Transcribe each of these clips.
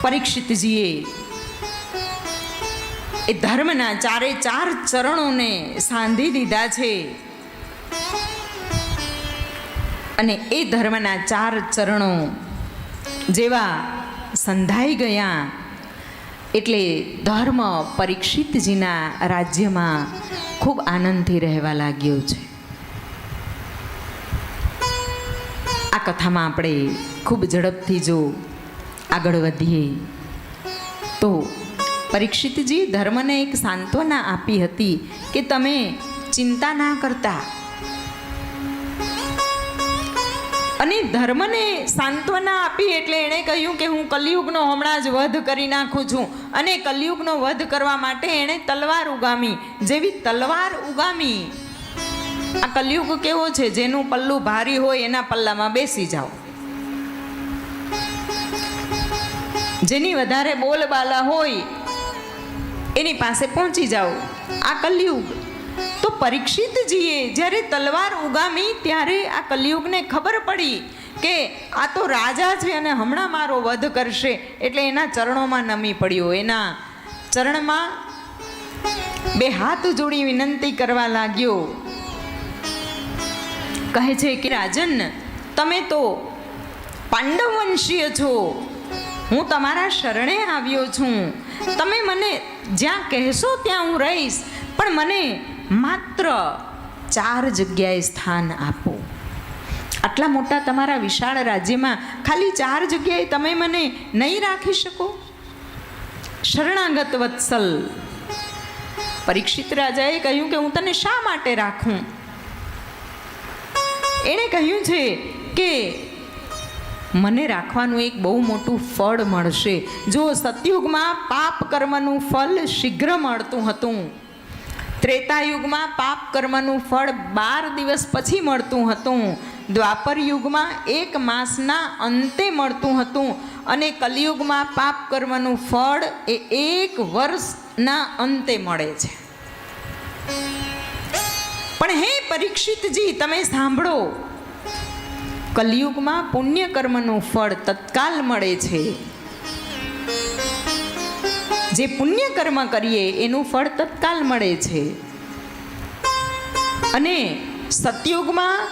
પરીક્ષિતજીએ એ ધર્મના ચારે ચાર ચરણોને સાંધી દીધા છે. અને એ ધર્મના ચાર ચરણો જેવા સંધાઈ ગયા એટલે ધર્મ પરીક્ષિતજીના રાજ્યમાં ખૂબ આનંદથી રહેવા લાગ્યો છે. આ કથામાં આપણે ખૂબ ઝડપથી જો આગળ વધીએ. તો પરીક્ષિતજી ધર્મને એક સાંત્વના આપી હતી કે તમે ચિંતા ના કરતા. અને ધર્મને સાંત્વના આપી એટલે એણે કહ્યું કે હું કલિયુગનો હમણાં જ વધ કરી નાખું છું. અને કલિયુગનો વધ કરવા માટે એણે તલવાર ઉગામી. જેવી તલવાર ઉગામી. આ કલિયુગ કેવો છે? જેનું પલ્લું ભારી હોય એના પલ્લામાં બેસી જાઓ. જેની વધારે બોલબાલા હોય, એની પાસે પહોંચી જાઓ. આ કલયુગ. તો પરીક્ષિતજીએ જ્યારે તલવાર ઉગામી, ત્યારે આ કલયુગને ખબર પડી કે આ તો રાજા છે અને હમણાં મારો વધ કરશે. એટલે એના ચરણોમાં નમી પડ્યો. એના ચરણમાં બે હાથ જોડી વિનંતી કરવા લાગ્યો. કહે છે કે, રાજન, તમે તો પાંડવ વંશીય છો. હું તમારા શરણે આવ્યો છું. તમે મને જ્યાં કહેશો ત્યાં હું રહીશ, પણ મને માત્ર ચાર જગ્યાએ સ્થાન આપો. આટલા મોટા તમારા વિશાળ રાજ્યમાં ખાલી ચાર જગ્યાએ તમે મને નહીં રાખી શકો? શરણાગત વત્સલ, પરીક્ષિત રાજાએ કહ્યું કે હું તને શા માટે રાખું? એણે કહ્યું છે કે મને રાખવાનું એક બહુ મોટું ફળ મળશે. જો સતયુગમાં પાપ કર્મનું ફળ શીઘ્ર મળતું હતું. ત્રેતાયુગમાં પાપ કર્મનું ફળ બાર દિવસ પછી મળતું હતું. દ્વાપર યુગમાં એક માસના અંતે મળતું હતું અને કલિયુગમાં પાપ કર્મનું ફળ એ એક વર્ષના અંતે મળે છે. પણ હે પરીક્ષિતજી, તમે સાંભળો. કલિયુગમાં પુણ્ય કર્મનું ફળ તત્કાલ મળે છે. જે પુણ્ય કર્મ કરીએ, એનું ફળ તત્કાલ મળે છે. અને સતયુગમાં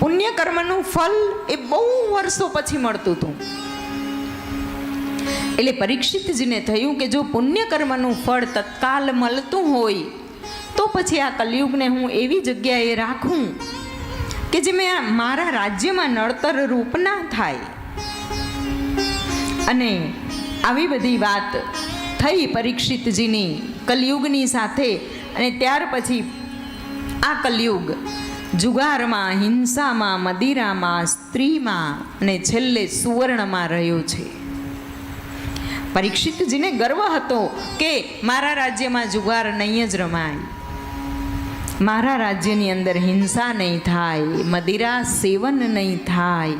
પુણ્ય કર્મનું ફળ એ બહુ વર્ષો પછી મળતું હતું. એટલે પરીક્ષિતજીને થયું કે જો પુણ્ય કર્મનું ફળ તત્કાલ મળતું હોય, તો પછી આ કલયુગને હું એવી જગ્યાએ રાખું કે જે મેં મારા રાજ્યમાં નડતર રૂપ ના થાય. અને આવી બધી વાત થઈ પરીક્ષિતજીની કલયુગની સાથે અને ત્યાર પછી આ કલયુગ જુગારમાં, હિંસામાં, મદિરામાં, સ્ત્રીમાં અને છેલ્લે સુવર્ણમાં રહ્યો છે. પરીક્ષિતજીને ગર્વ હતો કે મારા રાજ્યમાં જુગાર નહીં જ રમાય. મારા રાજ્યની અંદર હિંસા નહીં થાય, મદિરા સેવન નહીં થાય.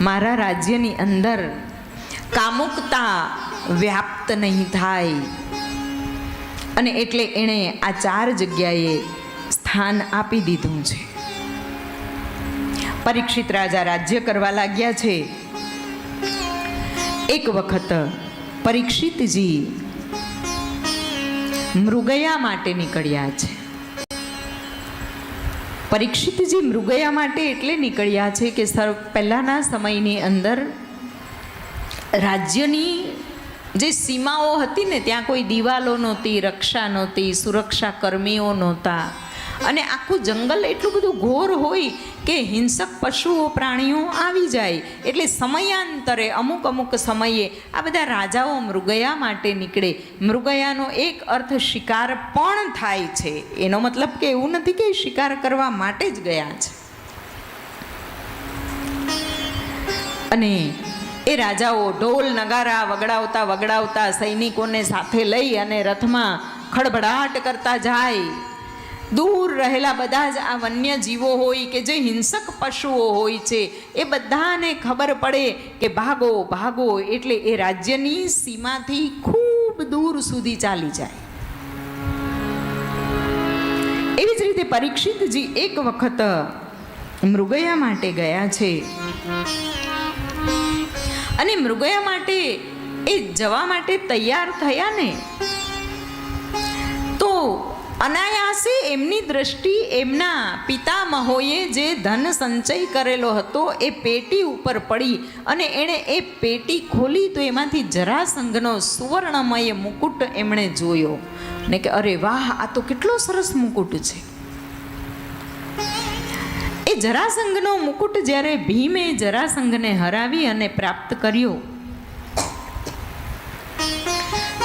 મારા રાજ્યની અંદર કામુકતા વ્યાપ્ત નહીં થાય. અને એટલે એણે આ ચાર જગ્યાએ સ્થાન આપી દીધું છે. પરીક્ષિત રાજા રાજ્ય કરવા લાગ્યા છે. એક વખત પરીક્ષિતજી મૃગયા માટે નીકળ્યા છે. પરીક્ષિતજી મૃગયા માટે એટલે નીકળ્યા છે કે સર, પહેલાંના સમયની અંદર રાજ્યની જે સીમાઓ હતી ને, ત્યાં કોઈ દિવાલો નહોતી, રક્ષા નહોતી, સુરક્ષા કર્મીઓ નહોતા. અને આખું જંગલ એટલું બધું ઘોર હોય કે હિંસક પશુઓ, પ્રાણીઓ આવી જાય. એટલે સમયાંતરે, અમુક અમુક સમયે આ બધા રાજાઓ મૃગયા માટે નીકળે. મૃગયાનો એક અર્થ શિકાર પણ થાય છે. એનો મતલબ કે એવું નથી કે શિકાર કરવા માટે જ ગયા છે. અને એ રાજાઓ ઢોલ, નગારા વગડાવતા વગડાવતા સૈનિકોને સાથે લઈ અને રથમાં ખડભડાટ કરતા જાય. દૂર રહેલા બધા જ આ વન્ય જીવો હોય કે જે હિંસક પશુઓ હોય છે, એ બધાને ખબર પડે કે ભાગો ભાગો એટલે એ રાજ્યની સીમાથી ખૂબ દૂર સુધી ચાલી જાય. એવી જ રીતે પરીક્ષિતજી એક વખત મૃગયા માટે ગયા છે. અને મૃગયા માટે એ જવા માટે તૈયાર થયા ને, તો અનાયાસે એમની દ્રષ્ટિ એમના પિતામહોએ જે ધન સંચય કરેલો હતો એ પેટી ઉપર પડી અને એણે એ પેટી ખોલી તો એમાંથી જરાસંઘનો સુવર્ણમય મુકુટ એમણે જોયો. ને કે અરે વાહ, આ તો કેટલો સરસ મુકુટ છે. એ જરાસંઘનો મુકુટ જ્યારે ભીમે જરાસંઘને હરાવી અને પ્રાપ્ત કર્યો,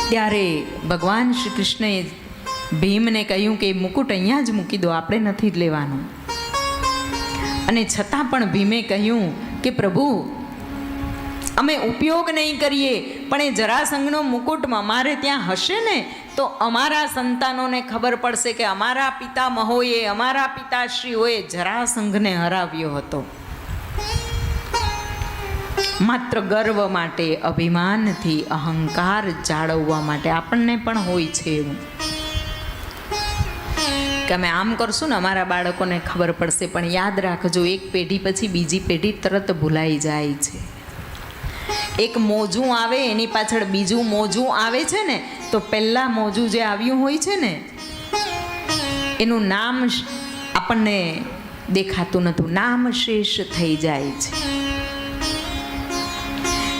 ત્યારે ભગવાન શ્રી કૃષ્ણએ ભીમને કહ્યું કે મુકુટ અહીંયા જ મૂકી દો, આપણે નથી જ લેવાનું. અને છતાં પણ ભીમે કહ્યું કે પ્રભુ, અમે ઉપયોગ નહીં કરીએ, પણ એ જરાસંઘનો મુકુટમાં અમારે ત્યાં હશે ને, તો અમારા સંતાનોને ખબર પડશે કે અમારા પિતામહોએ, અમારા પિતાશ્રીઓએ જરાસંઘને હરાવ્યો હતો. માત્ર ગર્વ માટે, અભિમાનથી, અહંકાર જાળવવા માટે આપણને પણ હોય છે એવું. કે અમે આમ કરશું ને અમારા બાળકોને ખબર પડશે. પણ યાદ રાખજો, એક પેઢી પછી બીજી પેઢી તરત ભૂલાઈ જાય છે. એક મોજું આવે, એની પાછળ બીજું મોજું આવે છે ને, તો પહેલાં મોજું જે આવ્યું હોય છે ને, એનું નામ આપણને દેખાતું નહોતું. નામ શેષ થઈ જાય છે.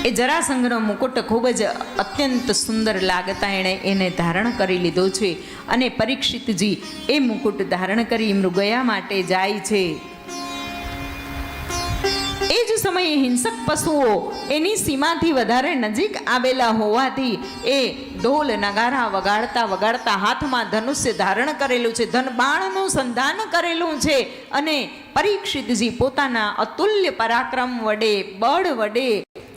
એ જરાસંઘનો મુકુટ ખૂબ જ અત્યંત સુંદર લાગતા એણે એને ધારણ કરી લીધો છે. અને પરીક્ષિતજી એ મુકુટ ધારણ કરી મૃગયા માટે જાય છે. એ જ સમયે હિંસક પશુઓ એની સીમાથી વધારે નજીક આવેલા હોવાથી એ ઢોલ નગારા વગાડતા વગાડતા હાથમાં ધનુષ્ય ધારણ કરેલું છે. ધનબાણનું સંધાન કરેલું છે અને પરીક્ષિતજી પોતાના અતુલ્ય પરાક્રમ વડે, બળ વડે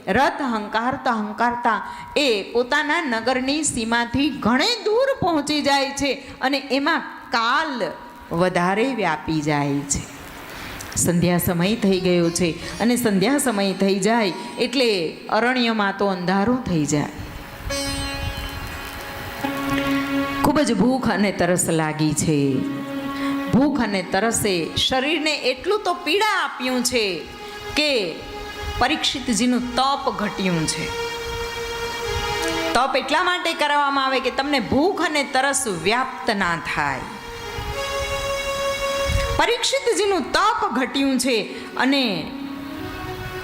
રથ હંકારતા હંકારતા એ પોતાના નગરની સીમાથી ઘણે દૂર પહોંચી જાય છે અને એમાં કાલ વધારે વ્યાપી જાય છે. સંધ્યા સમય થઈ ગયો છે અને સંધ્યા સમય થઈ જાય એટલે અરણ્યમાં તો અંધારું થઈ જાય. ખૂબ જ ભૂખ અને તરસ લાગી છે. ભૂખ અને તરસે શરીરને એટલું તો પીડા આપ્યું છે કે પરીક્ષિતજીનું તપ ઘટ્યું છે. તપ એટલા માટે કરવામાં આવે કે તમને ભૂખ અને તરસ વ્યાપ્ત ના થાય. પરીક્ષિતજીનું તપ ઘટ્યું છે અને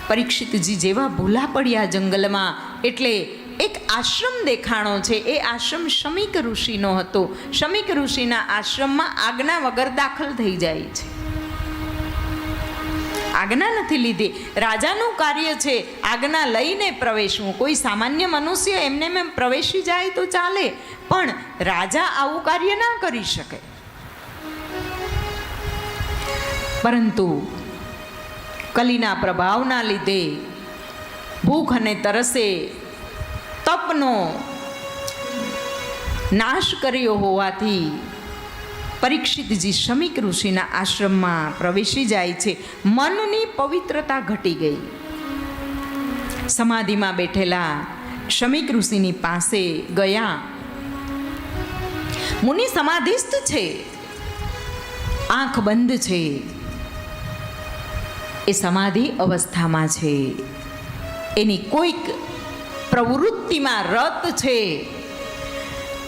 પરીક્ષિતજી જેવા ભૂલા પડ્યા જંગલમાં, એટલે એક આશ્રમ દેખાણો છે. એ આશ્રમ શમિક ઋષિનો હતો. શમિક ઋષિના આશ્રમમાં આજ્ઞા વગર દાખલ થઈ જાય છે. આજ્ઞા નથી લીધી. રાજાનું કાર્ય છે આજ્ઞા લઈને પ્રવેશવું. કોઈ સામાન્ય મનુષ્ય એમને મેં પ્રવેશી જાય તો ચાલે, પણ રાજા આવું કાર્ય ના કરી શકે. પરંતુ કલીના પ્રભાવના લીધે ભૂખ અને તરસે તપનો નાશ કર્યો હોવાથી પરીક્ષિતજી શમિક ઋષિના આશ્રમમાં પ્રવેશી જાય છે, મનની પવિત્રતા ઘટી ગઈ. સમાધિમાં બેઠેલા શમિક ઋષિની પાસે ગયા. મુનિ સમાધિસ્થ છે. આંખ બંધ છે. એ સમાધિ અવસ્થામાં છે. એની કોઈક પ્રવૃત્તિમાં રત છે.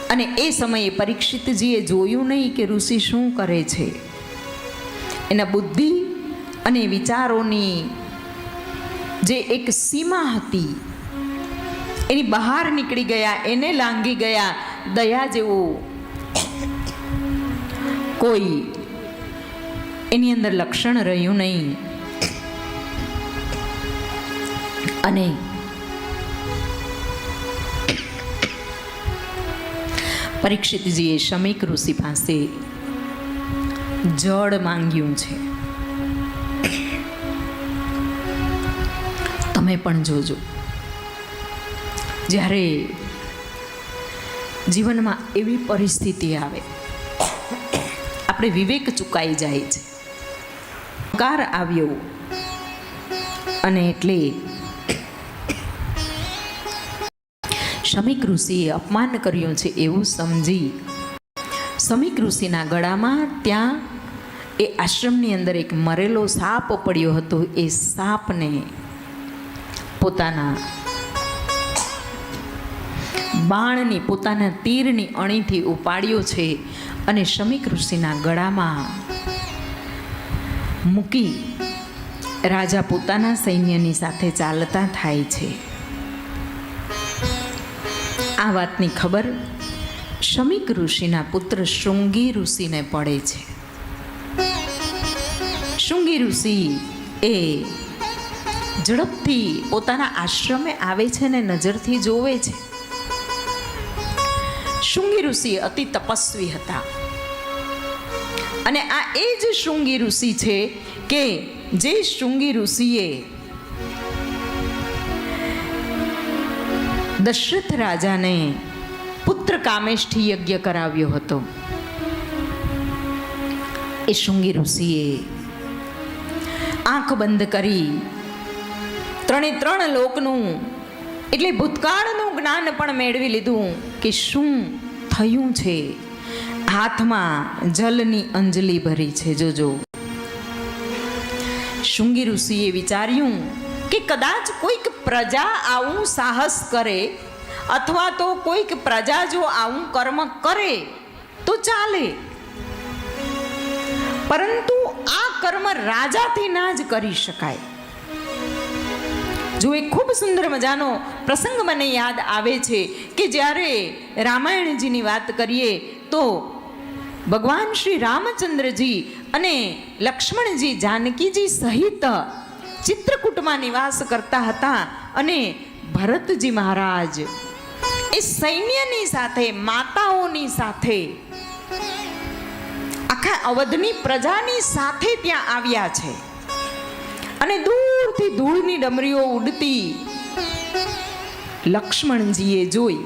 અને એ સમયે પરીક્ષિતજીએ જોયું નહીં કે ઋષિ શું કરે છે. એના બુદ્ધિ અને વિચારોની જે એક સીમા હતી, એની બહાર નીકળી ગયા, એને લાંગી ગયા, દયા જેવું કોઈ એની અંદર લક્ષણ રહ્યું નહીં. અને પરીક્ષિતજીએ શમીક ઋષિ પાસે જળ માંગ્યું છે. તમે પણ જોજો. જ્યારે જીવનમાં એવી પરિસ્થિતિ આવે, આપણે વિવેક ચૂકાઈ જાય છે. કાર આવ્યો, અને એટલે શમિક ઋષિએ અપમાન કર્યું છે એવું સમજી. શમિક ઋષિના ગળામાં ત્યાં એ આશ્રમની અંદર એક મરેલો સાપ પડ્યો હતો. એ સાપને પોતાના બાણની, પોતાના તીરની અણીથી ઉપાડ્યો છે અને શમિક ઋષિના ગળામાં મૂકી રાજા પોતાના સૈન્યની સાથે ચાલતા થાય છે. આ વાતની ખબર શમિક ઋષિના પુત્ર શૃંગી ઋષિને પડે છે. શૃંગી ઋષિ એ ઝડપથી પોતાના આશ્રમે આવે છે ને નજરથી જોવે છે. શૃંગી ઋષિ અતિ તપસ્વી હતા. અને આ એ જ શૃંગી ઋષિ છે કે જે શૃંગી ઋષિએ દશરથ રાજાને પુત્ર કામેષ્ઠી યજ્ઞ કરાવ્યો હતો. એ શૃંગી ઋષિએ આંખ બંધ કરી ત્રણે ત્રણ લોકનું, એટલે ભૂતકાળનું જ્ઞાન પણ મેળવી લીધું કે શું થયું છે. હાથમાં જલની અંજલિ ભરી છે. જોજો. શૃંગી ઋષિએ વિચાર્યું કે કદાચ કોઈક પ્રજા આવું સાહસ કરે અથવા તો કોઈક પ્રજા જો આવું કર્મ કરે, તો ચાલે. પરંતુ આ કર્મ રાજાથી ના જ કરી શકાય. જો એક ખૂબ સુંદર મજાનો પ્રસંગ મને યાદ આવે છે કે જ્યારે રામાયણજીની વાત કરીએ, તો ભગવાન શ્રી રામચંદ્રજી અને લક્ષ્મણજી જાનકીજી સહિત ચિત્રકૂટમાં નિવાસ કરતા હતા અને ભરતજી મહારાજ એ સૈન્યની સાથે, માતાઓની સાથે, આખા અવધની પ્રજાની સાથે ત્યાં આવ્યા છે. અને દૂરથી ધૂળની ડમરીઓ ઉડતી લક્ષ્મણજીએ જોઈ.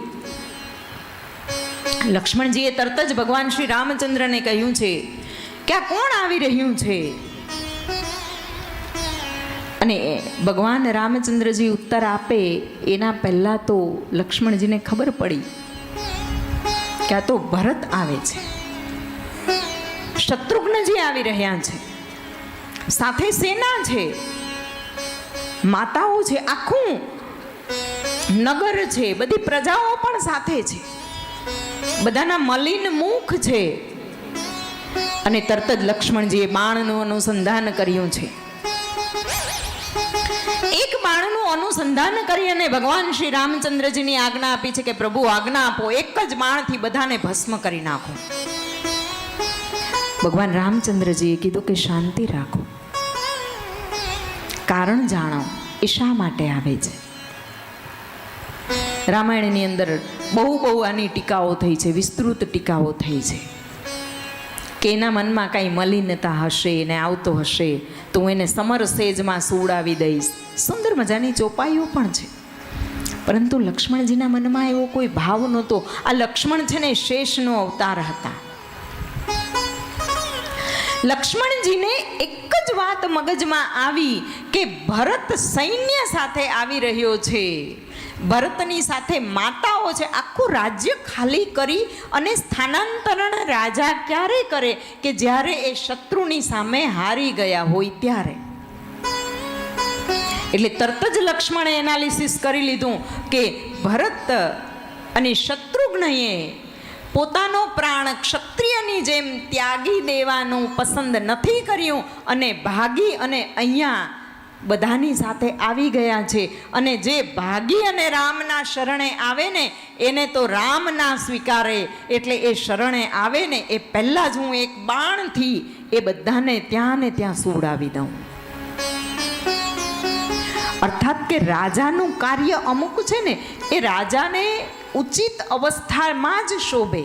લક્ષ્મણજીએ તરત જ ભગવાન શ્રી રામચંદ્રને કહ્યું છે કે આ કોણ આવી રહ્યું છે? અને ભગવાન રામચંદ્રજી ઉત્તર આપે એના પહેલાં તો લક્ષ્મણજીને ખબર પડી કે આ તો ભરત આવે છે. શત્રુઘ્નજી આવી રહ્યા છે. સાથે સેના છે. માતાઓ છે, આખું નગર છે, બધી પ્રજાઓ પણ સાથે છે. બધાના મલિન મુખ છે. અને તરત જ લક્ષ્મણજીએ બાણનું અનુસંધાન કર્યું છે. એક બાણનું અનુસંધાન કરી અને ભગવાન શ્રી રામચંદ્રજીની આજ્ઞા આપી છે કે પ્રભુ આજ્ઞા આપો, એક જ બાણથી બધાને ભસ્મ કરી નાખો. ભગવાન રામચંદ્રજીએ કીધું કે શાંતિ રાખો. કારણ જાણો એ શા માટે આવે છે? રામાયણની અંદર બહુ બહુ આની ટીકાઓ થઈ છે, વિસ્તૃત ટીકાઓ થઈ છે. કે એના મનમાં કાંઈ મલિનતા હશે ને આવતો હશે, તો હું એને સમર સેજમાં સુવડાવી દઈશ. સુંદર મજાની ચોપાઈઓ પણ છે. પરંતુ લક્ષ્મણજીના મનમાં એવો કોઈ ભાવ નહોતો. આ લક્ષ્મણ છે ને શેષનો અવતાર હતા. લક્ષ્મણજીને એક જ વાત મગજમાં આવી કે ભરત સૈન્ય સાથે આવી રહ્યો છે. ભરતની સાથે માતાઓ છે. આખું રાજ્ય ખાલી કરી અને સ્થાનાંતરણ રાજા ક્યારે કરે કે જ્યારે એ શત્રુની સામે હારી ગયા હોય ત્યારે? એટલે તરત જ લક્ષ્મણે એનાલિસિસ કરી લીધું કે ભરત અને શત્રુઘ્નએ પોતાનો પ્રાણ ક્ષત્રિયની જેમ ત્યાગી દેવાનું પસંદ નથી કર્યું અને ભાગી અને અહીંયા બધાની સાથે આવી ગયા છે અને જે ભાગી અને રામના શરણે આવે ને, એને તો રામ ના સ્વીકારે. એટલે એ શરણે આવે ને, એ પહેલાં જ હું એક બાણથી એ બધાને ત્યાં ને ત્યાં સુવડાવી દઉં. અર્થાત કે રાજાનું કાર્ય અમુક છે ને, એ રાજાને ઉચિત અવસ્થામાં જ શોભે.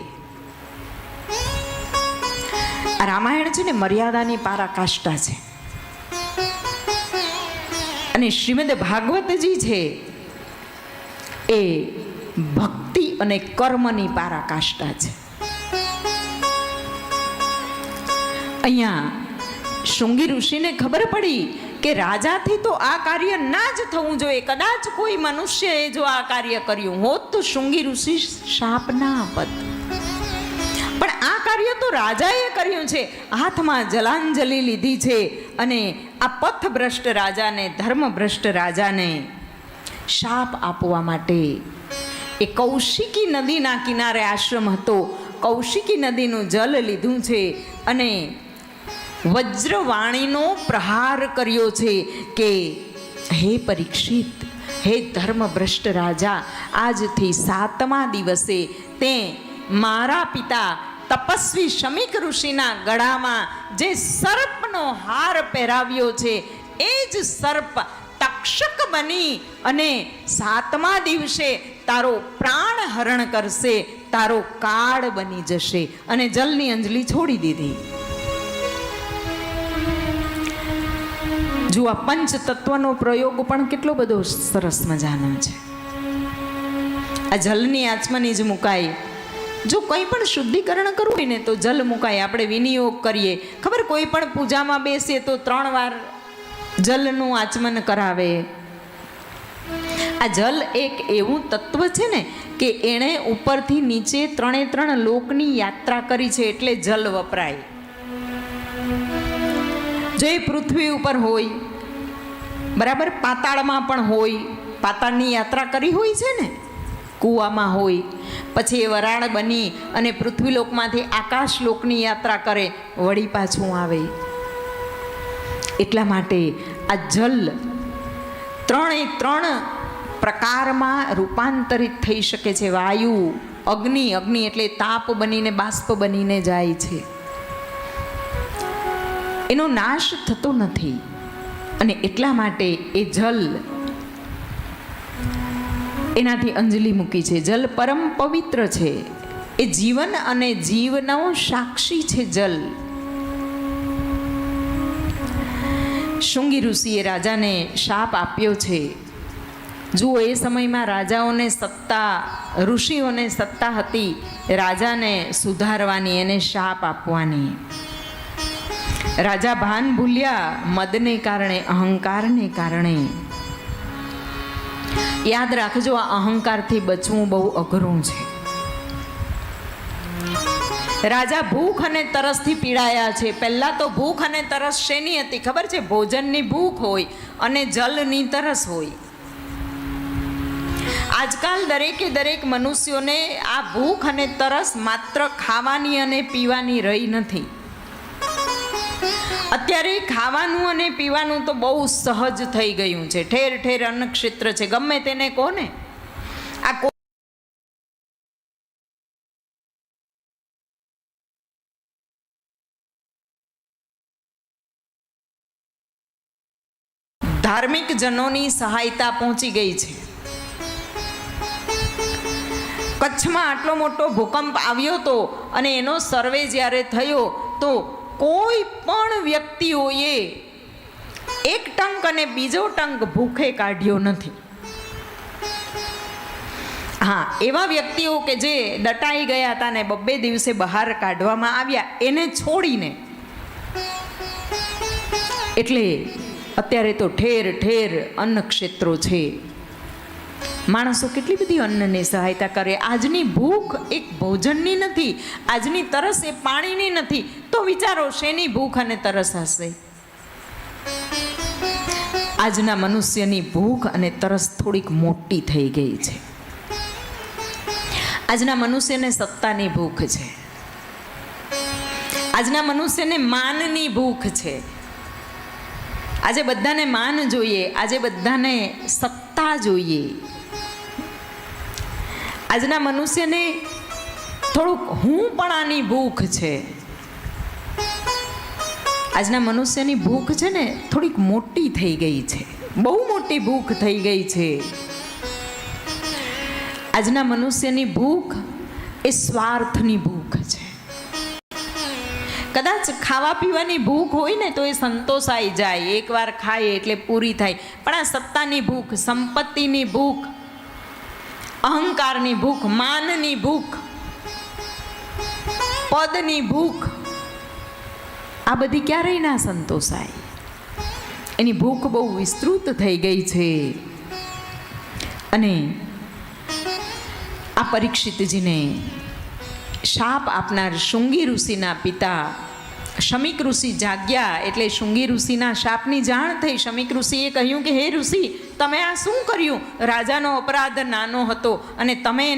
રામાયણ છે ને મર્યાદાની પારાકાષ્ઠા છે. અને શ્રીમદ ભાગવતજી છે, એ ભક્તિ અને કર્મની પારાકાષ્ઠા છે. અહીંયા શૃંગી ઋષિને ખબર પડી કે રાજાથી તો આ કાર્ય ના જ થવું જોઈએ. કદાચ કોઈ મનુષ્યએ જો આ કાર્ય કર્યું હોત તો શૃંગી ઋષિ શાપ ના કાર્ય તો રાજાએ કર્યું છે. હાથમાં જલાંજલિ લીધી છે અને આ પથભ્રષ્ટ રાજાને, ધર્મભ્રષ્ટ રાજાને શાપ આપવા માટે એ કૌશિકી નદીના કિનારે આશ્રમ હતો. કૌશિકી નદીનું જલ લીધું છે અને વજ્રવાણીનો પ્રહાર કર્યો છે કે, હે પરીક્ષિત, હે ધર્મભ્રષ્ટ રાજા, આજથી સાતમા દિવસે તે મારા પિતા તપસ્વી શમિક ઋષિના ગળામાં જે સર્પનો હાર પહેરાવ્યો છે, એ જ સર્પ તક્ષક બની અને સાતમા દિવસે તારો પ્રાણ હરણ કરશે, તારો કાળ બની જશે. અને જલની અંજલિ છોડી દીધી. જો આ પંચ તત્વનો પ્રયોગ પણ કેટલો બધો સરસ મજાનો છે. આ જલની આચમની જ મુકાય જો કંઈ પણ શુદ્ધિકરણ કરવું હોય ને તો જલ મુકાય, આપણે વિનિયોગ કરીએ. ખબર, કોઈ પણ પૂજામાં બેસીએ તો ત્રણ વાર જલનું આચમન કરાવે. આ જલ એક એવું તત્વ છે ને કે એણે ઉપરથી નીચે ત્રણે ત્રણ લોકની યાત્રા કરી છે એટલે જલ વપરાય. જે પૃથ્વી ઉપર હોય, બરાબર, પાતાળમાં પણ હોય, પાતાળની યાત્રા કરી હોય છે ને કૂવામાં હોય. પછી એ વરાળ બની અને પૃથ્વીલોકમાંથી આકાશલોકની યાત્રા કરે, વળી પાછું આવે. એટલા માટે આ જલ ત્રણે ત્રણ પ્રકારમાં રૂપાંતરિત થઈ શકે છે. વાયુ, અગ્નિ અગ્નિ એટલે તાપ બનીને બાષ્પ બનીને જાય છે. એનો નાશ થતો નથી. અને એટલા માટે એ જલ એનાથી અંજલિ મૂકી છે, જલ પરમ પવિત્ર છે. એ જીવન અને જીવનો સાક્ષી છે જલ. શૃંગી ઋષિએ રાજાને શાપ આપ્યો છે. જુઓ, એ સમયમાં રાજાઓને સત્તા, ઋષિઓને સત્તા હતી. રાજાને સુધારવાની એને શાપ આપવાની. રાજા ભાન ભૂલ્યા, મદને કારણે, અહંકારને કારણે. યાદ રાખજો, આ અહંકારથી બચવું બહુ અઘરું છે. રાજા ભૂખ અને તરસથી પીડાયા છે. પહેલાં તો ભૂખ અને તરસ શેની હતી? ખબર છે? ભોજનની ભૂખ હોય અને જલની તરસ હોય. આજકાલ દરેકે દરેક મનુષ્યોને આ ભૂખ અને તરસ માત્ર ખાવાની અને પીવાની રહી નથી. અત્યારે ખાવાનું અને પીવાનું તો બહુ સહજ થઈ ગયું છે. ઠેર ઠેર અન્નક્ષેત્ર છે. ગમે તેને કોને આ ધાર્મિક જનોની સહાયતા પહોંચી ગઈ છે. કચ્છમાં આટલો મોટો ભૂકંપ આવ્યો હતો અને એનો સર્વે જ્યારે થયો તો કોઈ પણ વ્યક્તિઓએ એક ટંક અને બીજો ટંક ભૂખે કાઢ્યો નથી. હા, એવા વ્યક્તિઓ કે જે દટાઈ ગયા હતા ને બબ્બે દિવસે બહાર કાઢવામાં આવ્યા, એને છોડીને. એટલે અત્યારે તો ઠેર ઠેર અન્ન ક્ષેત્રો છે. માણસો કેટલી બધી અન્નની સહાયતા કરે? આજની ભૂખ એક ભોજનની નથી, આજની તરસ એ પાણીની નથી. તો વિચારો, શેની ભૂખ અને તરસ હશે? આજના મનુષ્યની ભૂખ અને તરસ થોડીક મોટી થઈ ગઈ છે. આજના મનુષ્યને સત્તાની ભૂખ છે. આજના મનુષ્યને માનની ભૂખ છે. આજે બધાને માન જોઈએ, આજે બધાને સત્તા જોઈએ. આજના મનુષ્યને થોડુંક હું પણ આની ભૂખ છે. આજના મનુષ્યની ભૂખ છે ને થોડીક મોટી થઈ ગઈ છે. બહુ મોટી ભૂખ થઈ ગઈ છે. આજના મનુષ્યની ભૂખ એ સ્વાર્થની ભૂખ છે. કદાચ ખાવા પીવાની ભૂખ હોય ને તો એ સંતોષાઈ જાય. એકવાર ખાય એટલે પૂરી થાય. પણ આ સત્તાની ભૂખ, સંપત્તિની ભૂખ, અહંકારની ભૂખ, માનની ભૂખ, પદની ભૂખ આ બધી ક્યારેય ના સંતોષાય. એની ભૂખ બહુ વિસ્તૃત થઈ ગઈ છે. અને આ પરીક્ષિતજીને શાપ આપનાર શૃંગી ઋષિના પિતા શમિક ઋષિ જાગ્યા એટલે શૃંગી ઋષિના શાપની જાણ થઈ. શમિક ઋષિએ કહ્યું કે, હે ઋષિ, તમે આ શું કર્યું? રાજાનો અપરાધ નાનો હતો અને તમે